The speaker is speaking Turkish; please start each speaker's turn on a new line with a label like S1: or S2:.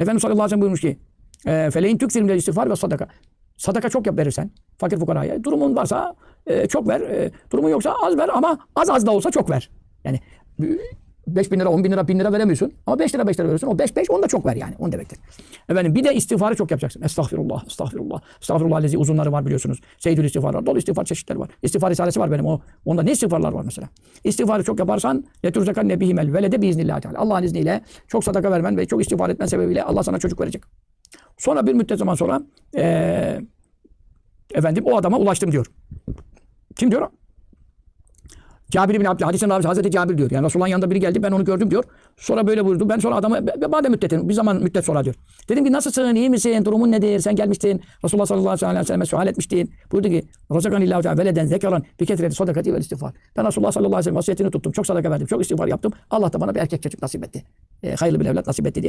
S1: Efendimiz sallallahu aleyhi ve sellem buyurmuş ki e, feleyin tükfirim istiğfar ve sadaka. Sadaka çok yap verirsen fakir fukaraya. Durumun varsa e, çok ver. E, durumun yoksa az ver ama az az da olsa çok ver. Yani 5 bin lira, 10 bin lira, 1000 lira veremiyorsun. Ama 5 lira 5 lira veriyorsun. O 5 5 onu da çok ver yani. Onu demektir. Efendim bir de istiğfarı çok yapacaksın. Estağfirullah, estağfirullah. Estağfirullah lezi uzunları var biliyorsunuz. Seyyidül istiğfarlar. Dolu istiğfar çeşitleri var. İstiğfar risalesi var benim. O, onda ne istiğfarlar var mesela. İstiğfarı çok yaparsan yeturzakan nebihimel velede biiznillah teala. Allah'ın izniyle çok sadaka vermen ve çok istiğfar etmen sebebiyle Allah sana çocuk verecek. Sonra bir müddet zaman sonra eee efendim o adama ulaştım diyor. Kim diyor? Cabir bin Abdüllah. Hadisin ravisi Hazreti Cabir diyor. Yani Resulullah'ın yanında biri geldi ben onu gördüm diyor. Sonra böyle buyurdu. Ben sonra adama bade müddetin bir zaman müddet sonra diyor. Dedim ki nasılsın iyi misin durumun nedir sen gelmiştin. Resulullah sallallahu aleyhi ve sellem sual etmiştin. Buyurdu ki Razakan illahu teala veleden zekaran bir ketreti sadakati ve istiğfar. Ben Resulullah sallallahu aleyhi ve sellem vasiyetini tuttum. Çok sadaka verdim. Çok istiğfar yaptım. Allah da bana bir erkek çocuk nasip etti. E, hayırlı bir evlat nasip etti diye.